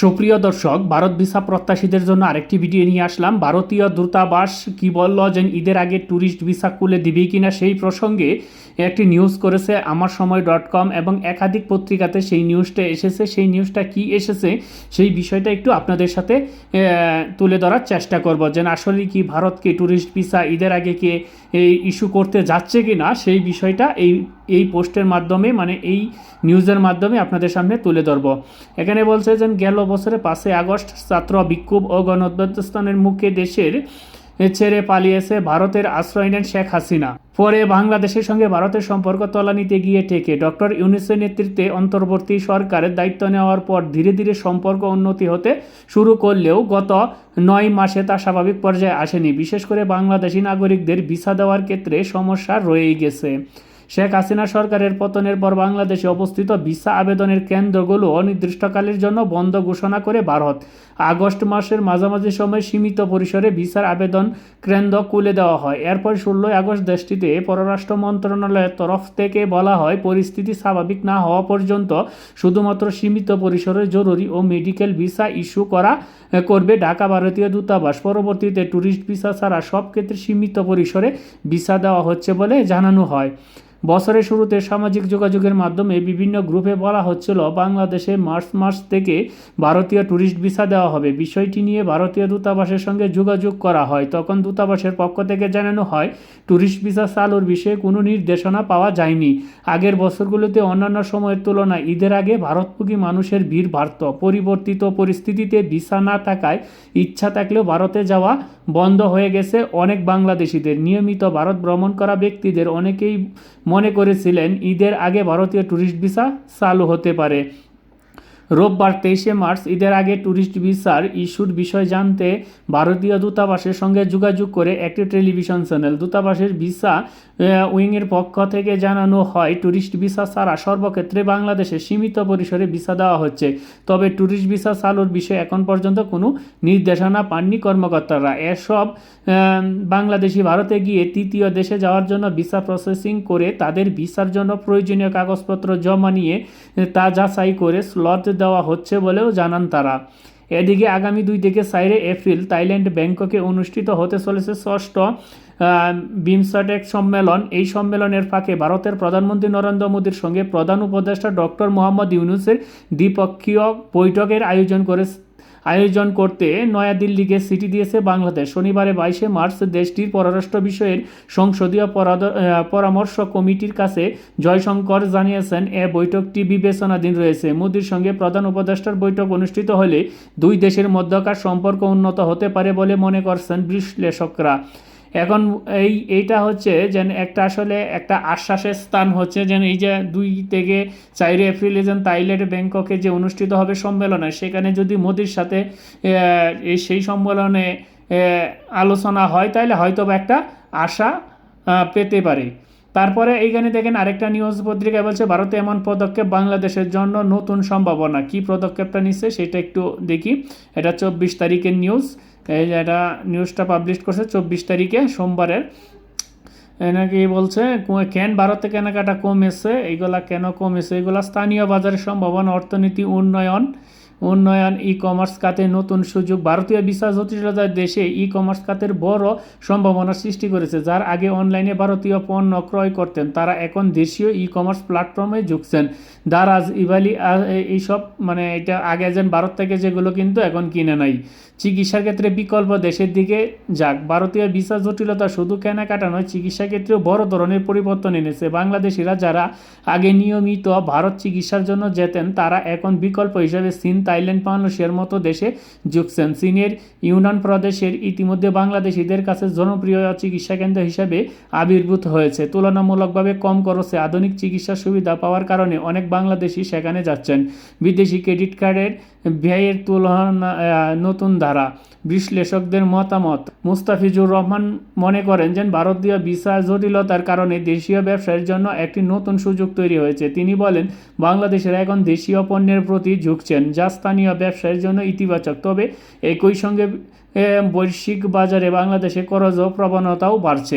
সুপ্রিয় দর্শক, ভারত ভিসা প্রত্যাশীদের জন্য আরেকটি ভিডিও নিয়ে আসলাম। ভারতীয় দূতাবাস কি বলল যে, ঈদের আগে ট্যুরিস্ট ভিসা খুলে দিবে কিনা সেই প্রসঙ্গে একটি নিউজ করেছে আমার সময় ডট কম এবং একাধিক পত্রিকাতে সেই নিউজটা এসেছে। সেই নিউজটা কি এসেছে সেই বিষয়টা একটু আপনাদের সাথে তুলে ধরার চেষ্টা করব যে, আসলে কি ভারতকে ট্যুরিস্ট ভিসা ঈদের আগে কে এই ইস্যু করতে যাচ্ছে কি না সেই বিষয়টা এই এই পোস্টের মাধ্যমে মানে এই নিউজের মাধ্যমে আপনাদের সামনে তুলে ধরব। এখানে বলছে যে, গেল বছরে পাঁচই আগস্ট ছাত্র বিক্ষোভ ও গণঅভ্যুত্থানের মুখে দেশের ছেড়ে পালিয়েছে ভারতের আশ্রয় নেন শেখ হাসিনা। পরে বাংলাদেশের সঙ্গে ভারতের সম্পর্ক তলানিতে গিয়ে টেকে ডক্টর ইউনিসের নেতৃত্বে অন্তর্বর্তী সরকারের দায়িত্ব নেওয়ার পর ধীরে ধীরে সম্পর্ক উন্নতি হতে শুরু করলেও গত নয় মাসে তা স্বাভাবিক পর্যায়ে আসেনি। বিশেষ করে বাংলাদেশি নাগরিকদের ভিসা দেওয়ার ক্ষেত্রে সমস্যা রয়েই গেছে। শেখ হাসিনা সরকারের পতনের পর বাংলাদেশে অবস্থিত ভিসা আবেদনের কেন্দ্রগুলো অনির্দিষ্টকালের জন্য বন্ধ ঘোষণা করে ভারত আগস্ট মাসের মাঝামাঝি সময় সীমিত পরিসরে ভিসার আবেদন কেন্দ্র খুলে দেওয়া হয়। এরপর ষোলোই আগস্ট দেশটিতে পররাষ্ট্র মন্ত্রণালয়ের তরফ থেকে বলা হয়, পরিস্থিতি স্বাভাবিক না হওয়া পর্যন্ত শুধুমাত্র সীমিত পরিসরে জরুরি ও মেডিকেল ভিসা ইস্যু করা করবে ঢাকা ভারতীয় দূতাবাস। পরবর্তীতে ট্যুরিস্ট ভিসা ছাড়া সব ক্ষেত্রে সীমিত পরিসরে ভিসা দেওয়া হচ্ছে বলে জানানো হয়। বছরের শুরুতে সামাজিক যোগাযোগের মাধ্যমে বিভিন্ন গ্রুপে বলা হচ্ছিল, বাংলাদেশে মার্চ মাস থেকে ভারতীয় ট্যুরিস্ট ভিসা দেওয়া হবে। বিষয়টি নিয়ে ভারতীয় দূতাবাসের সঙ্গে যোগাযোগ করা হয়। তখন দূতাবাসের পক্ষ থেকে জানানো হয় ট্যুরিস্ট ভিসা চালুর বিষয়ে কোনো নির্দেশনা পাওয়া যায়নি। আগের বছরগুলোতে অন্যান্য সময়ের তুলনায় ঈদের আগে ভারতমুখী মানুষের ভিড় বাড়ত। পরিবর্তিত পরিস্থিতিতে ভিসা না থাকায় ইচ্ছা থাকলেও ভারতে যাওয়া বন্ধ হয়ে গেছে। অনেক বাংলাদেশিদের নিয়মিত ভারত ভ্রমণ করা ব্যক্তিদের অনেকেই মনে করেছিলেন ঈদের আগে ভারতীয় ট্যুরিস্ট ভিসা চালু হতে পারে। রোববার তেইশে মার্চ ঈদের আগে ট্যুরিস্ট ভিসার ইস্যুর বিষয় জানতে ভারতীয় দূতাবাসের সঙ্গে যোগাযোগ করে একটি টেলিভিশন চ্যানেল। দূতাবাসের ভিসা উইংয়ের পক্ষ থেকে জানানো হয়, ট্যুরিস্ট ভিসা ছাড়া সর্বক্ষেত্রে বাংলাদেশে সীমিত পরিসরে ভিসা দেওয়া হচ্ছে। তবে ট্যুরিস্ট ভিসা চালুর বিষয়ে এখন পর্যন্ত কোনো নির্দেশনা পাননি কর্মকর্তারা। এসব বাংলাদেশি ভারতে গিয়ে তৃতীয় দেশে যাওয়ার জন্য ভিসা প্রসেসিং করে তাদের ভিসার জন্য প্রয়োজনীয় কাগজপত্র জমা নিয়ে তা যাচাই করে স্লট দেওয়া হচ্ছে বলেও জানান তারা। এদিকে আগামী দুই থেকে চারে এপ্রিল থাইল্যান্ড ব্যাংককে অনুষ্ঠিত হতে চলেছে ষষ্ঠ বিমসটেক সম্মেলন। এই সম্মেলনের ফাঁকে ভারতের প্রধানমন্ত্রী নরেন্দ্র মোদীর সঙ্গে প্রধান উপদেষ্টা ডক্টর মোহাম্মদ ইউনুসের দ্বিপক্ষীয় বৈঠকের আয়োজন করে আয়োজন করতে নয়াদিল্লিকে সিটি দিয়েছে বাংলাদেশ। শনিবারে বাইশে মার্চ দেশটির পররাষ্ট্র বিষয়ের সংসদীয় পরামর্শ কমিটির কাছে জয়শঙ্কর জানিয়েছেন, এ বৈঠকটি বিবেচনাধীন রয়েছে। মোদির সঙ্গে প্রধান উপদেষ্টার বৈঠক অনুষ্ঠিত হলে দুই দেশের মধ্যকার সম্পর্ক উন্নত হতে পারে বলে মনে করছেন বিশ্লেষকরা। এখন এই, এইটা হচ্ছে যেন একটা আসলে একটা আশ্বাসের স্থান হচ্ছে যেন এই যে দুই থেকে চারই এপ্রিলে যেন তাইল্যান্ড ব্যাংককে যে অনুষ্ঠিত হবে সম্মেলনে, সেখানে যদি মোদির সাথে সেই সম্মেলনে আলোচনা হয় তাহলে হয়তো একটা আশা পেতে পারে। তারপরে এইখানে দেখেন আরেকটা নিউজ পত্রিকায় বলছে, ভারতে এমন পদক্ষেপ বাংলাদেশের জন্য নতুন সম্ভাবনা। কি পদক্ষেপটা নিচ্ছে সেটা একটু দেখি। এটা চব্বিশ তারিখের নিউজ এটা নিউজটা পাবলিশ করছে চব্বিশ তারিখে, সোমবারের। নাকি বলছে কেন ভারতে কেনাকাটা কমেছে? এইগুলা কেন কমেছে? এগুলা স্থানীয় বাজারের সম্ভাবনা, অর্থনীতি, উন্নয়ন। উন্নয়ন ই কমার্স খাতে নতুন সুযোগ। ভারতীয় বিশ্বাস জটিলতার দেশে ই কমার্স খাতের বড় সম্ভাবনা সৃষ্টি করেছে, যার আগে অনলাইনে ভারতীয় পণ্য ক্রয় করতেন। তারা এখন দেশীয় ই কমার্স প্ল্যাটফর্মে ঝুঁকছেন দারাজ, ইভালি এইসব মানে এটা আগে যেন ভারত থেকে যেগুলো কিন্তু এখন কিনে নাই। চিকিৎসার ক্ষেত্রে বিকল্প দেশের দিকে যাক। ভারতীয় ভিসা জটিলতা শুধু কেনাকাটা নয় চিকিৎসা ক্ষেত্রেও বড় ধরনের পরিবর্তন এনেছে। বাংলাদেশিরা যারা আগে নিয়মিত ভারত চিকিৎসার জন্য যেতেন, তারা এখন বিকল্প হিসেবে চীন থাইল্যান্ড মালয়েশিয়ার মতো দেশে ঝুঁকছেন চীনের, ইউনান প্রদেশের ইতিমধ্যে বাংলাদেশিদের কাছে জনপ্রিয় চিকিৎসা কেন্দ্র হিসেবে আবির্ভূত হয়েছে। তুলনামূলকভাবে কম খরচে আধুনিক চিকিৎসা সুবিধা পাওয়ার কারণে অনেক বাংলাদেশি সেখানে যাচ্ছেন। বিদেশি ক্রেডিট কার্ডের ব্যয়ের তুলনা নতুন ধারা। বিশ্লেষকদের মতামত, মুস্তাফিজুর রহমান মনে করেন যে ভারতীয় ভিসা জটিলতার কারণে দেশীয় ব্যবসায়ের জন্য একটি নতুন সুযোগ তৈরি হয়েছে। তিনি বলেন, বাংলাদেশের এখন দেশীয় পণ্যের প্রতি ঝুঁকছেন, যা স্থানীয় ব্যবসায়ের জন্য ইতিবাচক। তবে একই সঙ্গে বৈশ্বিক বাজারে বাংলাদেশে করজ প্রবণতাও বাড়ছে।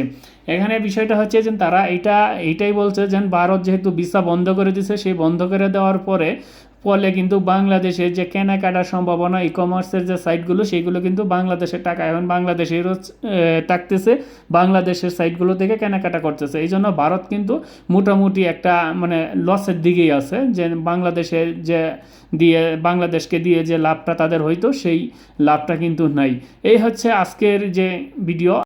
এখানে বিষয়টা হচ্ছে যে তারা এটা এইটাই বলছে যে ভারত যেহেতু ভিসা বন্ধ করে দিছে সেই বন্ধ করে দেওয়ার পরে ফলে কিন্তু বাংলাদেশের যে কেনাকাটার সম্ভাবনা ই কমার্সের যে সাইটগুলো সেগুলো কিন্তু বাংলাদেশের টাকা, এখন বাংলাদেশেরও থাকতেছে বাংলাদেশের সাইটগুলো থেকে কেনাকাটা করতেছে। এই জন্য ভারত কিন্তু মোটামুটি একটা মানে লসের দিকেই আছে। যে বাংলাদেশের যে দিয়ে, বাংলাদেশকে দিয়ে যে লাভটা তাদের হইতো, সেই লাভটা কিন্তু নাই। এই হচ্ছে আজকের যে ভিডিও